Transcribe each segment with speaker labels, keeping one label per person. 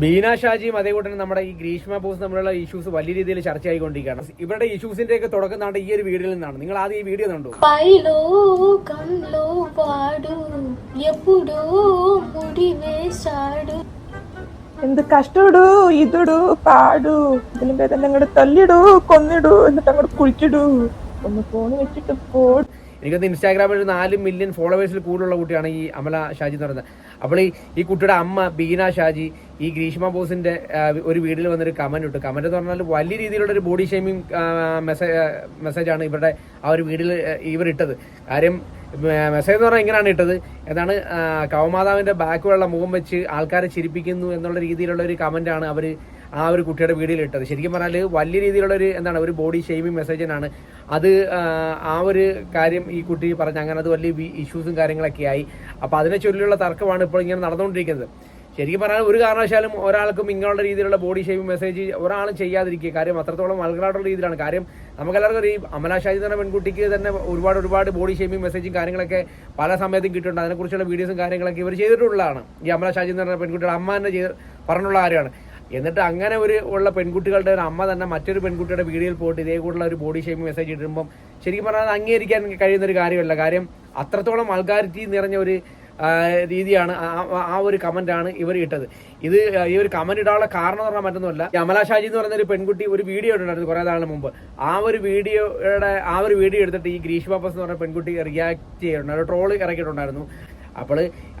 Speaker 1: ബീന ഷാജിയും അതേപോലെ തന്നെ നമ്മുടെ ഈ ഗ്രീഷ്മ ബോസ് തമ്മിലുള്ള ഇഷ്യൂസ് വലിയ രീതിയിൽ ചർച്ചയായിക്കൊണ്ടിരിക്കുകയാണ് ഇവരുടെ ഇഷ്യൂസിന്റെ ഒക്കെ തുടക്കം നാണ്ട് ഈ ഒരു വീഡിയോയിൽ നിന്നാണ് നിങ്ങൾ ആദ്യം ഈ വീഡിയോ കണ്ടു
Speaker 2: పైలో కంలో వాడు ఎప్పుడో ముడి వేశాడు
Speaker 3: എന്ത് കഷ്ടമിടൂ ഇതിടൂ പാടൂ ഇതിലും ഭേദം അങ്ങോട്ട് തല്ലിടൂ കൊന്നിടൂ എന്നിട്ട് അങ്ങോട്ട് കുഴിച്ചിടൂ ഒന്ന് ഫോണ് വെച്ചിട്ട് പോ
Speaker 1: എനിക്കൊന്ന് ഇൻസ്റ്റാഗ്രാമിൽ ഒരു നാല് മില്യൺ ഫോളോവേഴ്സിൽ കൂടുതലുള്ള കുട്ടിയാണ് ഈ അമല ഷാജി എന്ന് പറയുന്നത്. അപ്പോൾ ഈ ഈ കുട്ടിയുടെ അമ്മ ബീന ഷാജി ഈ ഗ്രീഷ്മ ബോസിന്റെ ഒരു വീഡിയോയിൽ വന്നൊരു കമന്റ് ഇട്ടു. കമന്റ് എന്ന് പറഞ്ഞാൽ വലിയ രീതിയിലുള്ള ഒരു ബോഡി ഷേമിങ് മെസ്സേജ് മെസ്സേജാണ് ഇവരുടെ ആ ഒരു വീഡിയോയിൽ ഇവർ ഇട്ടത്. കാര്യം മെസ്സേജ് എന്ന് പറഞ്ഞാൽ ഇങ്ങനെയാണ് ഇട്ടത്. എന്താണ് കൗമാതാവിന്റെ ബാക്കുള്ള മുഖം വെച്ച് ആൾക്കാരെ ചിരിപ്പിക്കുന്നു എന്നുള്ള രീതിയിലുള്ള ഒരു കമന്റാണ് അവർ ആ ഒരു കുട്ടിയുടെ വീഡിയോയിൽ ഇട്ടത്. ശരിക്കും പറഞ്ഞാൽ വലിയ രീതിയിലുള്ള ഒരു എന്താണ് ഒരു ബോഡി ഷെയ്മിങ് മെസ്സേജിനാണ് അത് ആ, ഒരു കാര്യം ഈ കുട്ടി പറഞ്ഞ അങ്ങനെ അത് വലിയ ഇഷ്യൂസും കാര്യങ്ങളൊക്കെ ആയി. അപ്പോൾ അതിനെ ചൊല്ലിയുള്ള തർക്കമാണ് ഇപ്പോൾ ഇങ്ങനെ നടന്നുകൊണ്ടിരിക്കുന്നത്. ശരിക്കും പറഞ്ഞാൽ ഒരു കാരണവശാലും ഒരാൾക്കും ഇങ്ങനെയുള്ള രീതിയിലുള്ള ബോഡി ഷെയ്മിങ് മെസ്സേജ് ഒരാളും ചെയ്യാതിരിക്കുക. കാര്യം അത്രത്തോളം വൾഗറായിട്ടുള്ള രീതിയിലാണ്. കാര്യം നമുക്കെല്ലാവർക്കും എല്ലാവർക്കും അമല ഷാജി എന്ന പെൺകുട്ടിക്ക് തന്നെ ഒരുപാട് ഒരുപാട് ബോഡി ഷെയ്മിങ് മെസ്സേജും കാര്യങ്ങളൊക്കെ പല സമയത്തും കിട്ടിയിട്ടുണ്ട്. അതിനെക്കുറിച്ചുള്ള വീഡിയോസും കാര്യങ്ങളൊക്കെ ഇവർ ചെയ്തിട്ടുള്ളതാണ്. ഈ അമല ഷാജി എന്ന് പറഞ്ഞ പെൺകുട്ടിയുടെ അമ്മ തന്നെ ചെയ്ത് പറഞ്ഞുള്ള കാര്യമാണ്. എന്നിട്ട് അങ്ങനെ ഒരു ഉള്ള പെൺകുട്ടികളുടെ ഒരു അമ്മ തന്നെ മറ്റൊരു പെൺകുട്ടിയുടെ വീഡിയോയിൽ പോയിട്ട് ഇതേ കൂടുതലുള്ള ഒരു ബോഡി ഷേമിംഗ് മെസ്സേജ് ഇടുമ്പം ശരിക്കും പറഞ്ഞാൽ അത് അംഗീകരിക്കാൻ കഴിയുന്ന ഒരു കാര്യമല്ല. കാര്യം അത്രത്തോളം അൾഗാരിറ്റി നിറഞ്ഞ ഒരു രീതിയാണ് ആ- ഒരു കമന്റാണ് ഇവർ ഇട്ടത്. ഇത് ഈ ഒരു കമന്റ് ഇടാനുള്ള കാരണം എന്ന് പറഞ്ഞാൽ മറ്റൊന്നുമല്ല. അമല ഷാജി എന്ന് പറയുന്ന ഒരു പെൺകുട്ടി ഒരു വീഡിയോ ഇട്ടിട്ടുണ്ടായിരുന്നു കുറേ നാളിന് മുമ്പ്. ആ ഒരു വീഡിയോയുടെ ആ ഒരു വീഡിയോ എടുത്തിട്ട് ഈ ഗ്രീഷ് ബാപ്പസ് എന്ന് പറഞ്ഞ പെൺകുട്ടി റിയാക്ട് ചെയ്തിട്ടുണ്ടായിരുന്നു ട്രോൾ ഇറക്കിയിട്ടുണ്ടായിരുന്നു. അപ്പോൾ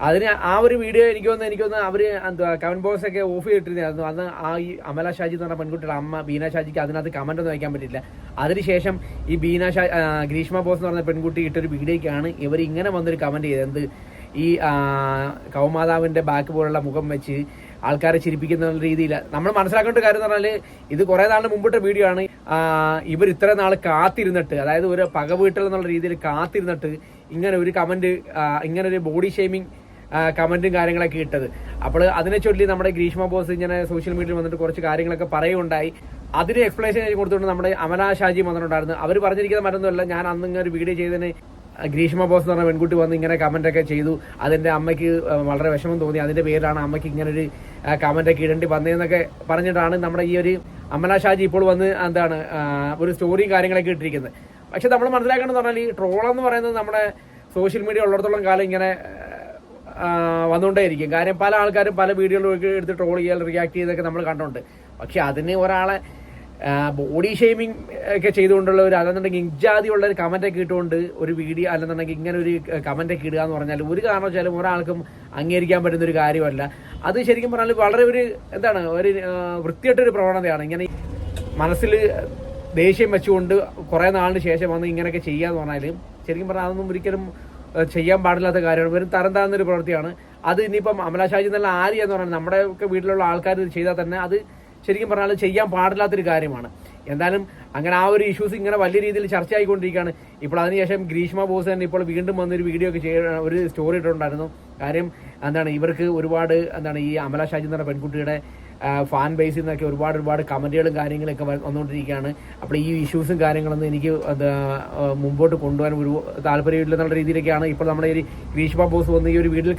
Speaker 1: അതിന് ആ ഒരു വീഡിയോ എനിക്ക് തോന്നുന്നു എനിക്ക് തോന്നുന്നു അവർ എന്താ കമന്റ് ബോക്സ് ഒക്കെ ഓഫ് ചെയ്തിട്ടിരുന്നായിരുന്നു അന്ന് ആ ഈ അമല ഷാജി എന്ന് പറഞ്ഞ പെൺകുട്ടിയുടെ അമ്മ ബീന ഷാജിക്ക് അതിനകത്ത് കമന്റ് ഒന്നും വയ്ക്കാൻ പറ്റില്ല അതിനുശേഷം ഈ ബീന ഷാ ഗ്രീഷ്മ ബോസ് എന്ന് പറഞ്ഞ പെൺകുട്ടി ഇട്ടൊരു വീഡിയോയ്ക്കാണ് ഇവർ ഇങ്ങനെ വന്നൊരു കമന്റ് ചെയ്തത്. എന്ത് ഈ കൗമാതാവിന്റെ ബാക്ക് പോലുള്ള മുഖം വെച്ച് ആൾക്കാരെ ചിരിപ്പിക്കുന്ന രീതിയിൽ നമ്മൾ മനസ്സിലാക്കേണ്ട കാര്യം എന്ന് പറഞ്ഞാൽ ഇത് കുറേ നാളിന് മുമ്പിട്ട വീഡിയോ ആണ്. ഇവർ ഇത്ര നാൾ കാത്തിരുന്നിട്ട് അതായത് ഒരു പക വീട്ടൽ എന്നുള്ള രീതിയിൽ കാത്തിരുന്നിട്ട് ഇങ്ങനെ ഒരു കമന്റ് ഇങ്ങനെ ഒരു ബോഡി ഷേമിങ് കമന്റും കാര്യങ്ങളൊക്കെ ഇട്ടത്. അപ്പോൾ അതിനെ ചൊല്ലി നമ്മുടെ ഗ്രീഷ്മ ബോസ് ഇങ്ങനെ സോഷ്യൽ മീഡിയയിൽ വന്നിട്ട് കുറച്ച് കാര്യങ്ങളൊക്കെ പറയുകയുണ്ടായി. അതിന് എക്സ്പ്ലനേഷൻ കൊടുത്തുകൊണ്ട് നമ്മുടെ അമല ഷാജി വന്നിട്ടുണ്ടായിരുന്നു. അവർ പറഞ്ഞിരിക്കുന്ന മറ്റൊന്നുമല്ല ഞാൻ അന്ന് ഇങ്ങനെ ഒരു വീഡിയോ ചെയ്തതിന് ഗ്രീഷ്മ ബോസ് എന്ന് പറഞ്ഞ പെൺകുട്ടി വന്ന് ഇങ്ങനെ കമന്റ് ഒക്കെ ചെയ്തു. അതിന്റെ അമ്മയ്ക്ക് വളരെ വിഷമം തോന്നി. അതിന്റെ പേരിലാണ് അമ്മയ്ക്ക് ഇങ്ങനെ ഒരു കമന്റ് ഒക്കെ ഇടേണ്ടി വന്നതെന്നൊക്കെ പറഞ്ഞിട്ടാണ് നമ്മുടെ ഈ ഒരു അമല ഷാജി ഇപ്പോൾ വന്ന് എന്താണ് ഒരു സ്റ്റോറിയും കാര്യങ്ങളൊക്കെ ഇട്ടിരിക്കുന്നത്. പക്ഷെ നമ്മൾ മനസ്സിലാക്കേണ്ടത് പറഞ്ഞാൽ ഈ ട്രോൾ എന്ന് പറയുന്നത് നമ്മുടെ സോഷ്യൽ മീഡിയ ഉള്ളിടത്തോളം കാലം ഇങ്ങനെ വന്നുകൊണ്ടേയിരിക്കും. കാര്യം പല ആൾക്കാരും പല വീഡിയോകളൊക്കെ എടുത്ത് ട്രോൾ ചെയ്യാൻ റിയാക്ട് ചെയ്തൊക്കെ നമ്മൾ കണ്ടുണ്ട് പക്ഷെ അതിന് ഒരാളെ ബോഡി ഷെയ്മിങ് ഒക്കെ ചെയ്തുകൊണ്ടുള്ള ഒരു അല്ലെന്നുണ്ടെങ്കിൽ ഇജാതിയുള്ള ഒരു കമന്റൊക്കെ ഇട്ടുകൊണ്ട് ഒരു വീഡിയോ അല്ലെന്നുണ്ടെങ്കിൽ ഇങ്ങനെ ഒരു കമന്റൊക്കെ ഇടുക എന്ന് പറഞ്ഞാൽ ഒരു കാരണവശാലും ഒരാൾക്കും അംഗീകരിക്കാൻ പറ്റുന്ന ഒരു കാര്യമല്ല. അത് ശരിക്കും പറഞ്ഞാൽ വളരെ ഒരു എന്താണ് ഒരു വൃത്തിയായിട്ടൊരു പ്രവണതയാണ്. ഇങ്ങനെ മനസ്സിൽ ദേഷ്യം വെച്ചുകൊണ്ട് കുറേ നാളിന് ശേഷം വന്ന് ഇങ്ങനെയൊക്കെ ചെയ്യാന്ന് പറഞ്ഞാൽ ശരിക്കും പറഞ്ഞാൽ അതൊന്നും ഒരിക്കലും ചെയ്യാൻ പാടില്ലാത്ത കാര്യമാണ്. വെറും തരം താഴ്ന്നൊരു പ്രവൃത്തിയാണ്. അത് ഇനിയിപ്പം അമലാശാജി എന്നുള്ള ആര്യ എന്ന് പറഞ്ഞാൽ നമ്മുടെ ഒക്കെ വീട്ടിലുള്ള ആൾക്കാർ ഇത് ചെയ്താൽ തന്നെ അത് ശരിക്കും പറഞ്ഞാൽ ചെയ്യാൻ പാടില്ലാത്തൊരു കാര്യമാണ്. എന്തായാലും അങ്ങനെ ആ ഒരു ഇഷ്യൂസ് ഇങ്ങനെ വലിയ രീതിയിൽ ചർച്ച ആയിക്കൊണ്ടിരിക്കുകയാണ് ഇപ്പോൾ അതിനുശേഷം ഗ്രീഷ്മ ബോസ് തന്നെ ഇപ്പോൾ വീണ്ടും വന്നൊരു വീഡിയോ ഒക്കെ ചെയ്യ ഒരു സ്റ്റോറി ഇട്ടിട്ടുണ്ടായിരുന്നു. കാര്യം എന്താണ് ഇവർക്ക് ഒരുപാട് എന്താണ് ഈ അമല ഷാജി എന്ന് പെൺകുട്ടിയുടെ ഫാൻ ബേസിൽ നിന്നൊക്കെ ഒരുപാട് ഒരുപാട് കമന്റുകളും കാര്യങ്ങളൊക്കെ വന്നുകൊണ്ടിരിക്കുകയാണ്. അപ്പോൾ ഈ ഇഷ്യൂസും കാര്യങ്ങളൊന്നും എനിക്ക് മുമ്പോട്ട് കൊണ്ടുപോകാൻ ഒരു താല്പര്യമില്ലെന്നുള്ള രീതിയിലൊക്കെയാണ് ഇപ്പോൾ നമ്മുടെ ഈ ഗ്രീഷ്മ ബോസ് വന്ന് ഈ ഒരു വീട്ടിൽ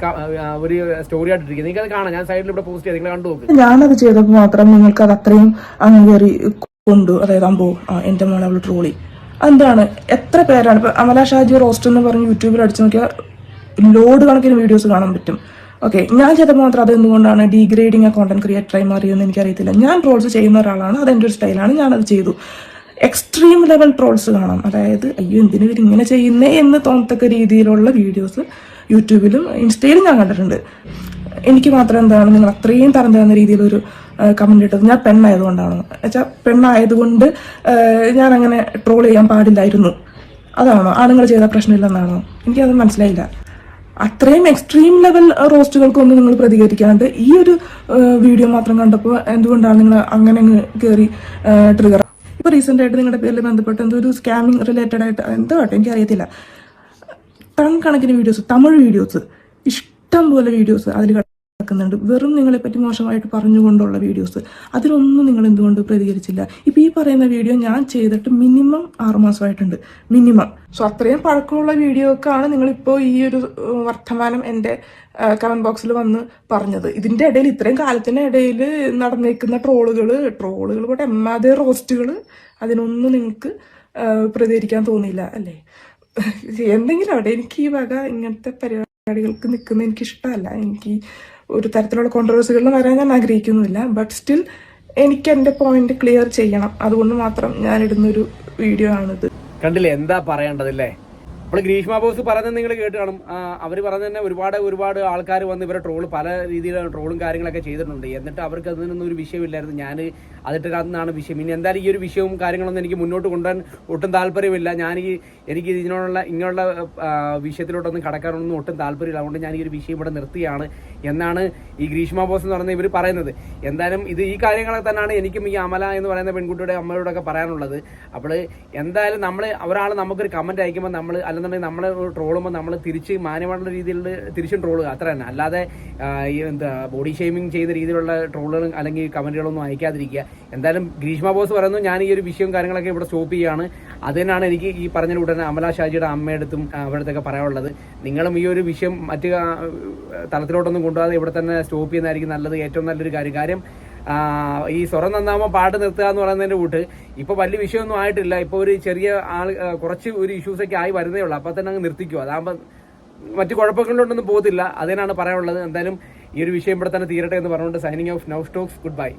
Speaker 1: ഒരു സ്റ്റോറി ആയിട്ടിരിക്കുന്നത്. നിങ്ങൾക്ക് അത് കാണാം. ഞാൻ സൈഡിൽ ഇവിടെ പോസ്റ്റ് ചെയ്ത് നിങ്ങൾ കണ്ടു
Speaker 3: ഞാനത് ചെയ്തപ്പോൾ മാത്രം നിങ്ങൾക്ക് അത് അത്രയും അംഗീകരി കൊണ്ടു. അതായത് അമ്പോ എന്റെ മോളെ അവൾ ട്രോളി എന്താണ് എത്ര പേരാണ്? ഇപ്പൊ അമല ഷാജി റോസ്റ്റ് എന്ന് പറഞ്ഞ് യൂട്യൂബിൽ അടിച്ചു നോക്കിയാൽ ലോഡ് കണക്കിന് വീഡിയോസ് കാണാൻ പറ്റും. ഓക്കെ ഞാൻ ചെയ്ത മാത്രം അത് എന്തുകൊണ്ടാണ് ഡീഗ്രേഡിങ് കോണ്ടന്റ് ക്രിയേറ്ററായി മാറിയെന്ന് എനിക്കറിയത്തില്ല. ഞാൻ ട്രോൾസ് ചെയ്യുന്ന ഒരാളാണ് അത് എന്റെ ഒരു സ്റ്റൈലാണ് ഞാനത് ചെയ്തു. എക്സ്ട്രീം ലെവൽ ട്രോൾസ് കാണാം. അതായത് അയ്യോ എന്തിനു ഇവർ ഇങ്ങനെ ചെയ്യുന്നേ എന്ന് തോന്നത്തക്ക രീതിയിലുള്ള വീഡിയോസ് യൂട്യൂബിലും ഇൻസ്റ്റയിലും ഞാൻ കണ്ടിട്ടുണ്ട്. എനിക്ക് മാത്രം എന്താണ് നിങ്ങൾ അത്രയും തരം തരുന്ന രീതിയിലൊരു കമന്റ് ഇട്ടത്? ഞാൻ പെണ്ണായതുകൊണ്ടാണ്. വെച്ചാൽ പെണ്ണായതുകൊണ്ട് ഞാൻ അങ്ങനെ ട്രോൾ ചെയ്യാൻ പാടില്ലായിരുന്നു. അതാണോ? ആണുങ്ങൾ ചെയ്ത പ്രശ്നമില്ലെന്നാണോ? എനിക്കത് മനസ്സിലായില്ല. അത്രയും എക്സ്ട്രീം ലെവൽ റോസ്റ്റുകൾക്കൊന്നും നിങ്ങൾ പ്രതികരിക്കാണ്ട് ഈ ഒരു വീഡിയോ മാത്രം കണ്ടപ്പോൾ എന്തുകൊണ്ടാണ് നിങ്ങൾ അങ്ങനെ അങ്ങ് കയറി ട്രിഗർ ഇപ്പൊ റീസെന്റ് ആയിട്ട് നിങ്ങളുടെ പേരിൽ ബന്ധപ്പെട്ട് എന്തോ ഒരു സ്കാമിങ് റിലേറ്റഡ് ആയിട്ട് എന്തോ ആട്ടെ എനിക്കറിയത്തില്ല. ടൺ കണക്കിന് വീഡിയോസ് തമിഴ് വീഡിയോസ് ഇഷ്ടം പോലെ വീഡിയോസ് അതിൽ നടക്കുന്നുണ്ട്. വെറും നിങ്ങളെപ്പറ്റി മോശമായിട്ട് പറഞ്ഞുകൊണ്ടുള്ള വീഡിയോസ് അതിലൊന്നും നിങ്ങൾ എന്തുകൊണ്ട് പ്രതികരിച്ചില്ല? ഇപ്പം ഈ പറയുന്ന വീഡിയോ ഞാൻ ചെയ്തിട്ട് മിനിമം ആറുമാസമായിട്ടുണ്ട് മിനിമം സോ അത്രയും പഴക്കമുള്ള വീഡിയോ ഒക്കെ ആണ് നിങ്ങളിപ്പോൾ ഈ ഒരു വർത്തമാനം എന്റെ കമന്റ് ബോക്സിൽ വന്ന് പറഞ്ഞത്. ഇതിന്റെ ഇടയിൽ ഇത്രയും കാലത്തിന്റെ ഇടയിൽ നടന്നേക്കുന്ന ട്രോളുകൾ ട്രോളുകൾ പോട്ടെ എമ്മാതെ റോസ്റ്റുകൾ അതിനൊന്നും നിങ്ങൾക്ക് പ്രതികരിക്കാൻ തോന്നിയില്ല അല്ലേ? എന്തെങ്കിലും അവിടെ എനിക്ക് ഈ വക ഇങ്ങനത്തെ പരിപാടികൾക്ക് നിൽക്കുന്ന എനിക്കിഷ്ടമല്ല. എനിക്ക് ഒരു തരത്തിലുള്ള കോൺട്രവേഴ്സികളിൽ വരാൻ ഞാൻ ആഗ്രഹിക്കുന്നില്ല ബട്ട് സ്റ്റിൽ എനിക്ക് എന്റെ പോയിന്റ് ക്ലിയർ ചെയ്യണം. അതുകൊണ്ട് മാത്രം ഞാൻ ഇടുന്നൊരു വീഡിയോ ആണിത്.
Speaker 1: കണ്ടില്ലേ? എന്താ പറയേണ്ടതല്ലേ? അപ്പോൾ ഗ്രീഷ്മ ബോസ് പറഞ്ഞത് നിങ്ങൾ കേട്ട് കാണും. അവർ പറഞ്ഞ തന്നെ ഒരുപാട് ഒരുപാട് ആൾക്കാർ വന്ന് ഇവരെ ട്രോൾ പല രീതിയിലുള്ള ട്രോളും കാര്യങ്ങളൊക്കെ ചെയ്തിട്ടുണ്ട്. എന്നിട്ട് അവർക്ക് അതിനൊന്നും ഒരു വിഷയമില്ലായിരുന്നു. ഞാൻ അതിട്ടതിനാണ് വിഷയം. ഇനി എന്തായാലും ഈ ഒരു വിഷയവും കാര്യങ്ങളൊന്നും എനിക്ക് മുന്നോട്ട് കൊണ്ടുപോകാൻ ഒട്ടും താല്പര്യമില്ല. ഞാൻ ഈ എനിക്ക് ഇതിനോടുള്ള ഇങ്ങനെയുള്ള വിഷയത്തിലോട്ടൊന്നും കടക്കാനൊന്നും ഒട്ടും താല്പര്യമില്ല. അതുകൊണ്ട് ഞാൻ ഈ ഒരു വിഷയം ഇവിടെ നിർത്തിയാണ് എന്നാണ് ഈ ഗ്രീഷ്മ ബോസ് എന്ന് പറയുന്നത് ഇവർ പറയുന്നത്. എന്തായാലും ഇത് ഈ കാര്യങ്ങളൊക്കെ തന്നെയാണ് എനിക്കും ഈ അമല എന്ന് പറയുന്ന പെൺകുട്ടിയുടെ അമ്മയോടൊക്കെ പറയാനുള്ളത്. അപ്പോൾ എന്തായാലും നമ്മൾ ഒരാൾ നമുക്കൊരു കമന്റ് അയക്കുമ്പോൾ നമ്മൾ അല്ലെന്നുണ്ടെങ്കിൽ നമ്മളെ ട്രോളുമ്പോൾ നമ്മൾ തിരിച്ച് മാന്യമായിട്ടുള്ള രീതിയിൽ തിരിച്ചും ട്രോളുക അത്ര തന്നെ. അല്ലാതെ ഈ എന്താ ബോഡി ഷെയ്മിങ് ചെയ്ത രീതിയിലുള്ള ട്രോളുകളും അല്ലെങ്കിൽ കമന്റുകളൊന്നും അയക്കാതിരിക്കുക. എന്തായാലും ഗ്രീഷ്മ ബോസ് പറയുന്നു ഞാൻ ഈ ഒരു വിഷയവും കാര്യങ്ങളൊക്കെ ഇവിടെ സ്റ്റോപ്പ് ചെയ്യുകയാണ് അത് തന്നെയാണ് എനിക്ക് ഈ പറഞ്ഞ ഉടനെ അമല ഷാജിയുടെ അമ്മയടുത്തും അവിടത്തൊക്കെ പറയാനുള്ളത്. നിങ്ങളും ഈ ഒരു വിഷയം മറ്റ് തലത്തിലോട്ടൊന്നും കൊണ്ടുപോകാതെ ഇവിടെ തന്നെ സ്റ്റോപ്പ് ചെയ്യുന്നതായിരിക്കും നല്ലത്. ഏറ്റവും നല്ലൊരു കാര്യം. കാര്യം ഈ സ്വരം നന്നാകുമ്പോൾ പാട്ട് നിർത്തുക എന്ന് പറയുന്നതിന്റെ കൂട്ട്. ഇപ്പൊ വലിയ വിഷയമൊന്നും ആയിട്ടില്ല. ഇപ്പൊ ഒരു ചെറിയ ആൾ കുറച്ച് ഒരു ഇഷ്യൂസ് ഒക്കെ ആയി വരുന്നേ ഉള്ളൂ. അപ്പൊ തന്നെ അങ്ങ് നിർത്തിക്കുക അതാകുമ്പോൾ മറ്റു കുഴപ്പങ്ങളിലോട്ടൊന്നും പോകത്തില്ല. അതിനാണ് പറയാനുള്ളത്. എന്തായാലും ഈ ഒരു വിഷയം ഇവിടെ തന്നെ തീരട്ടെ എന്ന് പറഞ്ഞുകൊണ്ട് signing off now stocks goodbye